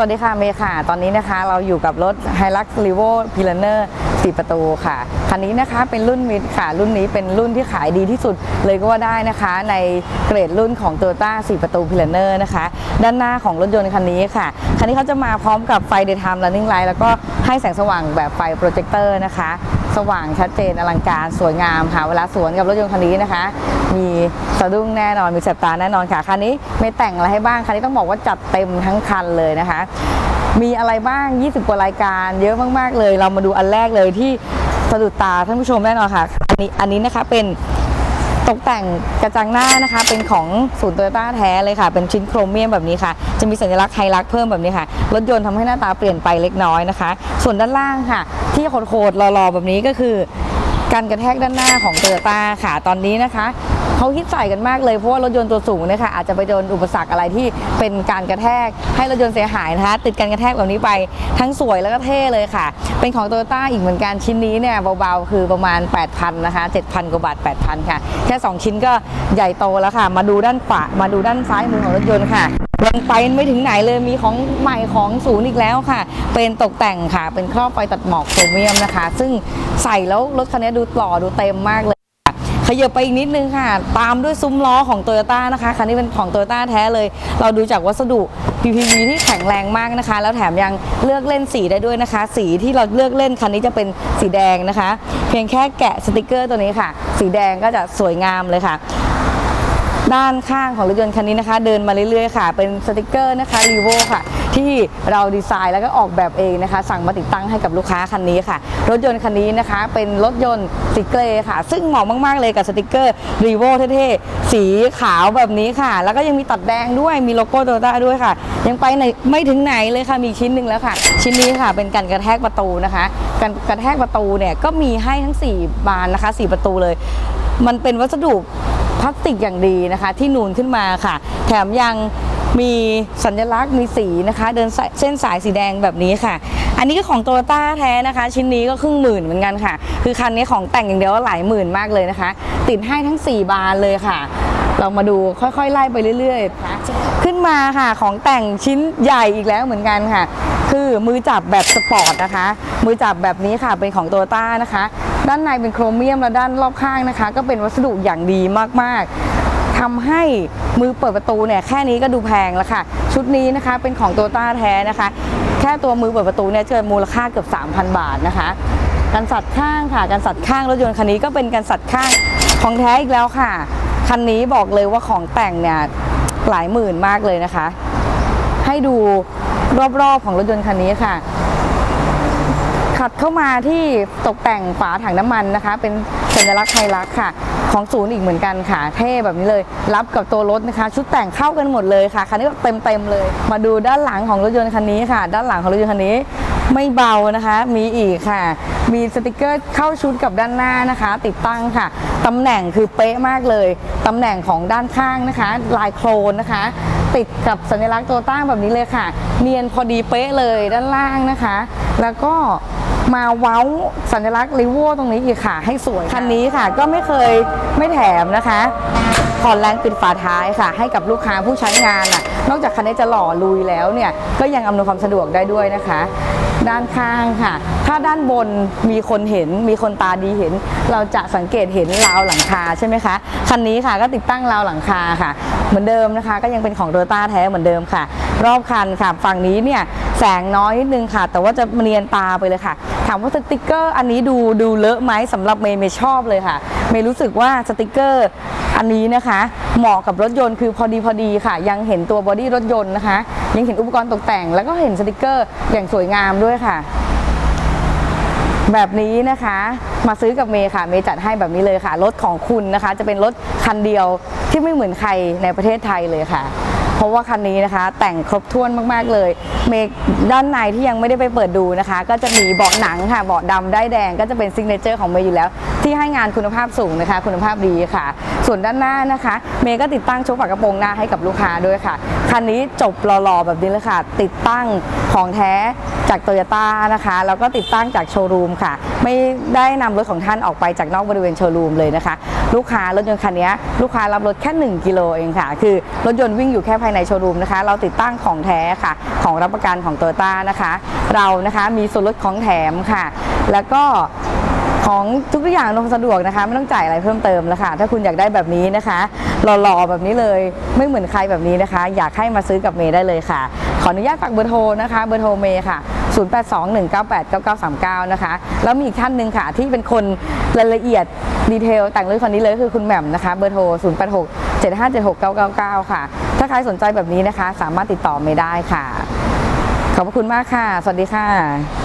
สวัสดีค่ะเมย์ค่ะ ตอนนี้นะคะเราอยู่กับรถ Hilux r e v o p i l a n e r 4 ประตูค่ะ คันนี้นะคะเป็นรุ่นมิดค่ะ รุ่นนี้เป็นรุ่นที่ขายดีที่สุดเลยก็ว่าได้นะคะ ในเกรดรุ่นของ Toyota 4 ประตู p i l a n e r นะคะ ด้านหน้าของรถยนต์คันนี้ค่ะ คันนี้เขาจะมาพร้อมกับไฟ daytime running light แล้วก็ให้แสงสว่างแบบไฟโปรเจคเตอร์นะคะ สว่างชัดเจนอลังการสวยงามค่ะ เวลาสวนกับรถยนต์คันนี้นะคะ มีสะดุ้งแน่นอนมีแสบตาแน่นอนค่ะคันนี้ไม่แต่งอะไรให้บ้างคันนี้ต้องบอกว่าจัดเต็มทั้งคันเลยนะคะ มีอะไรบ้าง 20 กว่ารายการ เยอะมากๆเลย เรามาดูอันแรกเลยที่สะดุดตาท่านผู้ชมแน่นอนค่ะ อันนี้อันนี้นะคะเป็นตกแต่งกระจังหน้านะคะ เป็นของศูนย์โตโยต้าแท้เลยค่ะ เป็นชิ้นโครเมียมแบบนี้ค่ะ จะมีสัญลักษณ์ไฮลักเพิ่มแบบนี้ค่ะ รถยนต์ทำให้หน้าตาเปลี่ยนไปเล็กน้อยนะคะ ส่วนด้านล่างค่ะ ที่โคดๆรอๆแบบนี้ก็คือการกระแทกด้านหน้าของโตโยต้าค่ะ ตอนนี้นะคะ เขาคิดใส่กันมากเลยเพราะว่ารถยนต์ตัวสูงเนี่ยค่ะอาจจะไปโดนอุปสรรคอะไรที่เป็นการกระแทกให้รถยนต์เสียหายนะคะติดการกระแทกแบบนี้ไปทั้งสวยแล้วก็เท่เลยค่ะ เป็นของโตโยต้าอีกเหมือนกันชิ้นนี้เนี่ยเบาๆ คือประมาณ 8,000นะคะ7,000กว่าบาท8,000 ค่ะ แค่ 2 ชิ้นก็ใหญ่โตแล้วค่ะ มาดูด้านขวามาดูด้านซ้ายมือของรถยนต์ค่ะยังไปไม่ถึงไหนเลยมีของใหม่ของศูนย์อีกแล้วค่ะ เป็นตกแต่งค่ะ เป็นครอบไฟตัดหมอกโครเมียมนะคะ ซึ่งใส่แล้วรถคันนี้ดูหล่อดูเต็มมากเลย ขยับไปอีกนิดนึงค่ะ ตามด้วยซุ้มล้อของโตโยต้านะคะคันนี้เป็นของโตโยต้าแท้เลย เราดูจากวัสดุ PPV ที่แข็งแรงมากนะคะ แล้วแถมยังเลือกเล่นสีได้ด้วยนะคะ สีที่เราเลือกเล่นคันนี้จะเป็นสีแดงนะคะ เพียงแค่แกะสติกเกอร์ตัวนี้ค่ะ สีแดงก็จะสวยงามเลยค่ะ ด้านข้างของรถยนต์คันนี้นะคะ เดินมาเรื่อยๆค่ะ เป็นสติกเกอร์นะคะรีโวค่ะ ที่เราดีไซน์แล้วก็ออกแบบเองนะคะ สั่งมาติดตั้งให้กับลูกค้าคันนี้ค่ะ รถยนต์คันนี้นะคะ เป็นรถยนต์สีเกรย์ค่ะ ซึ่งเหมาะมากๆเลยกับสติกเกอร์รีโวเท่ๆสีขาวแบบนี้ค่ะ แล้วก็ยังมีตัดแดงด้วยมีโลโก้โตโยต้าด้วยค่ะ ยังไปไหนไม่ถึงไหนเลยค่ะมีชิ้นหนึ่งแล้วค่ะ ชิ้นนี้ค่ะเป็นการกระแทกประตูนะคะการกระแทกประตูเนี่ยก็มีให้ทั้ง 4 บานนะคะ 4 ประตูเลย มันเป็นวัสดุ พลาสติกอย่างดีนะคะ ที่นูนขึ้นมาค่ะ แถมยังมีสัญลักษณ์มีสีนะคะ เดินเส้นสายสีแดงแบบนี้ค่ะ อันนี้ก็ของโตโยต้าแท้นะคะ ชิ้นนี้ก็ครึ่งหมื่นเหมือนกันค่ะ คือคันนี้ของแต่งอย่างเดียวหลายหมื่นมากเลยนะคะ ติดให้ทั้ง 4 บานเลยค่ะ เรามาดูค่อยๆ ไล่ไปเรื่อยๆ ขึ้นมาค่ะของแต่งชิ้นใหญ่อีกแล้วเหมือนกันค่ะ คือมือจับแบบสปอร์ตนะคะ มือจับแบบนี้ค่ะเป็นของโตโยต้านะคะ ด้านในเป็นโครเมียมและด้านรอบข้างนะคะ ก็เป็นวัสดุอย่างดีมากๆทำให้มือเปิดประตูเนี่ยแค่นี้ก็ดูแพงแล้วค่ะ ชุดนี้นะคะเป็นของโตโยต้าแท้นะคะ แค่ตัวมือเปิดประตูเนี่ยเจอมูลค่าเกือบ 3,000 บาทนะคะกันสัดข้างค่ะกันสัดข้างรถยนต์คันนี้ก็เป็นกันสัดข้างของแท้อีกแล้วค่ะ คันนี้บอกเลยว่าของแต่งเนี่ยหลายหมื่นมากเลยนะคะ ให้ดูรอบๆของรถยนต์คันนี้ค่ะ ขัดเข้ามาที่ตกแต่งฝาถังน้ำมันนะคะ เป็นสัญลักษณ์ไฮลักษณ์ค่ะ ของศูนย์อีกเหมือนกันค่ะ เท่แบบนี้เลย รับกับตัวรถนะคะ ชุดแต่งเข้ากันหมดเลยค่ะคันนี้แบบเต็มเลย มาดูด้านหลังของรถยนต์คันนี้ค่ะ ด้านหลังของรถยนต์คันนี้ไม่เบานะคะ มีอีกค่ะ มีสติกเกอร์เข้าชุดกับด้านหน้านะคะ ติดตั้งค่ะ ตำแหน่งคือเป๊ะมากเลย ตำแหน่งของด้านข้างนะคะ ลายโครนนะคะ ติดกับสัญลักษณ์โตต้าแบบนี้เลยค่ะ เนียนพอดีเป๊ะเลยด้านล่างนะคะ แล้วก็ มาเว้าสัญลักษณ์ลิโวตรงนี้อีกค่ะ ให้สวย คันนี้ค่ะ ก็ไม่เคยไม่แถมนะคะผ่อนแรงปิดฝาท้ายค่ะ ให้กับลูกค้าผู้ใช้งานอะ นอกจากคันนี้จะหล่อลุยแล้วเนี่ยก็ยังอำนวยความสะดวกได้ด้วยนะคะ ด้านข้างค่ะ ถ้าด้านบนมีคนเห็น มีคนตาดีเห็น เราจะสังเกตเห็นราวหลังคาใช่ไหมคะคันนี้ค่ะก็ติดตั้งราวหลังคาค่ะ เหมือนเดิมนะคะ ก็ยังเป็นของโตโยต้าแท้เหมือนเดิมค่ะ รอบคันค่ะฝั่งนี้เนี่ยแสงน้อยนิดนึงค่ะ แต่ว่าจะเนียนตาไปเลยค่ะ ถามว่าสติกเกอร์อันนี้ดูดูเลอะไหมสำหรับเมย์เมย์ชอบเลยค่ะ เมย์รู้สึกว่าสติกเกอร์อันนี้นะคะ เหมาะกับรถยนต์คือพอดีพอดีค่ะ ยังเห็นตัวบอดี้รถยนต์นะคะ ยังเห็นอุปกรณ์ตกแต่ง แล้วก็เห็นสติกเกอร์อย่างสวยงามด้วยค่ะ แบบนี้นะคะมาซื้อกับเมย์ค่ะ เมย์จัดให้แบบนี้เลยค่ะ รถของคุณนะคะ จะเป็นรถคันเดียวที่ไม่เหมือนใครในประเทศไทยเลยค่ะ เพราะว่าคันนี้นะคะ แต่งครบถ้วนมากๆเลย เมย์ด้านในที่ยังไม่ได้ไปเปิดดูนะคะ ก็จะมีเบาะหนังค่ะ เบาะดำได้แดงก็จะเป็นซิงเกเนเจอร์ของเมย์อยู่แล้ว ที่ให้งานคุณภาพสูงนะคะ คุณภาพดีค่ะ ส่วนด้านหน้านะคะ เมย์ก็ติดตั้งชว์ฝากระโปรงหน้าให้กับลูกค้าด้วยค่ะ คันนี้จบหล่อๆแบบนี้เลยค่ะ ติดตั้งของแท้จากโตโยต้านะคะแล้วก็ติดตั้งจากโชว์รูมค่ะ ไม่ได้นำรถของท่านออกไปจากนอกบริเวณโชว์รูมเลยนะคะ ลูกค้ารถยนต์คันนี้ลูกค้ารับรถแค่ 1 กิโลเองค่ะ คือรถยนต์วิ่งอยู่แค่ภายในโชว์รูมนะคะ เราติดตั้งของแท้ค่ะ ของรับประกันของโตโยต้านะคะ เรานะคะมีส่วนลดของแถมค่ะ แล้วก็ ของทุกอย่างลงสะดวกนะคะ ไม่ต้องจ่ายอะไรเพิ่มเติมแล้วค่ะ ถ้าคุณอยากได้แบบนี้นะคะหล่อๆแบบนี้เลยไม่เหมือนใครแบบนี้นะคะ อยากให้มาซื้อกับเมย์ได้เลยค่ะ ขออนุญาตฝากเบอร์โทรนะคะเบอร์โทรเมย์ค่ะ 0821989939 นะคะ แล้วมีอีกท่านหนึ่งค่ะ ที่เป็นคนรายละเอียดดีเทลแต่งเรื่องคนนี้เลยคือคุณแหม่มนะคะเบอร์โทร 0867576999 ค่ะ ถ้าใครสนใจแบบนี้นะคะ สามารถติดต่อเมย์ได้ค่ะ ขอบพระคุณมากค่ะ สวัสดีค่ะ